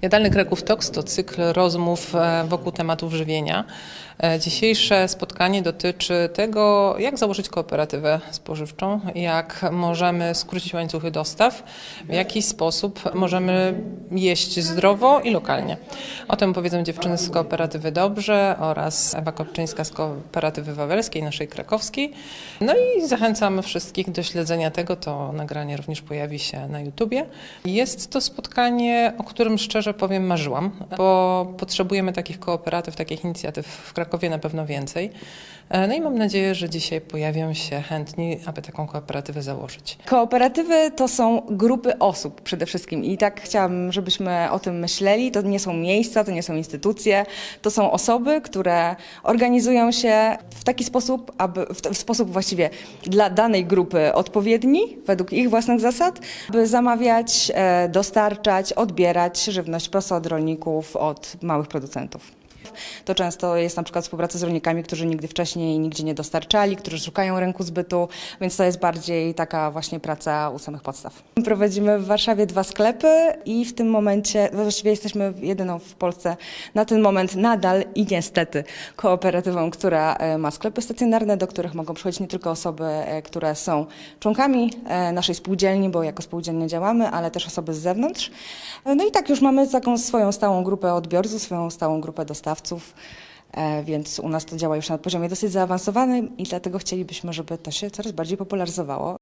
Jadalny Kraków Talks to cykl rozmów e, wokół tematów żywienia. E, Dzisiejsze spotkanie dotyczy tego, jak założyć kooperatywę spożywczą, jak możemy skrócić łańcuchy dostaw, w jaki sposób możemy jeść zdrowo i lokalnie. O tym powiedzą dziewczyny z kooperatywy Dobrze oraz Ewa Kopczyńska z kooperatywy wawelskiej, naszej krakowskiej. No i zachęcam wszystkich do śledzenia tego. To nagranie również pojawi się na YouTubie. Jest to spotkanie, o którym szczerze powiem marzyłam, bo potrzebujemy takich kooperatyw, takich inicjatyw w Krakowie na pewno więcej. E, No i mam nadzieję, że dzisiaj pojawią się chętni, aby taką kooperatywę założyć. Kooperatywy to są grupy osób przede wszystkim i tak chciałabym, żebyśmy o tym myśleli. To nie są miejsca, to nie są instytucje, to są osoby, które organizują się w taki sposób, aby w, w sposób właściwie dla danej grupy odpowiedni, według ich własnych zasad, by zamawiać, e, dostarczać, odbierać żywność prosto od rolników, od małych producentów. To często jest na przykład współpraca z rolnikami, którzy nigdy wcześniej nigdzie nie dostarczali, którzy szukają rynku zbytu, więc to jest bardziej taka właśnie praca u samych podstaw. Prowadzimy w Warszawie dwa sklepy i w tym momencie, właściwie jesteśmy jedyną w Polsce na ten moment nadal i niestety kooperatywą, która e, ma sklepy stacjonarne, do których mogą przychodzić nie tylko osoby, e, które są członkami e, naszej spółdzielni, bo jako spółdzielnie działamy, ale też osoby z zewnątrz. No i tak już mamy taką swoją stałą grupę odbiorców, swoją stałą grupę dostawców. E, Więc u nas to działa już na poziomie dosyć zaawansowanym i dlatego chcielibyśmy, żeby to się coraz bardziej popularyzowało.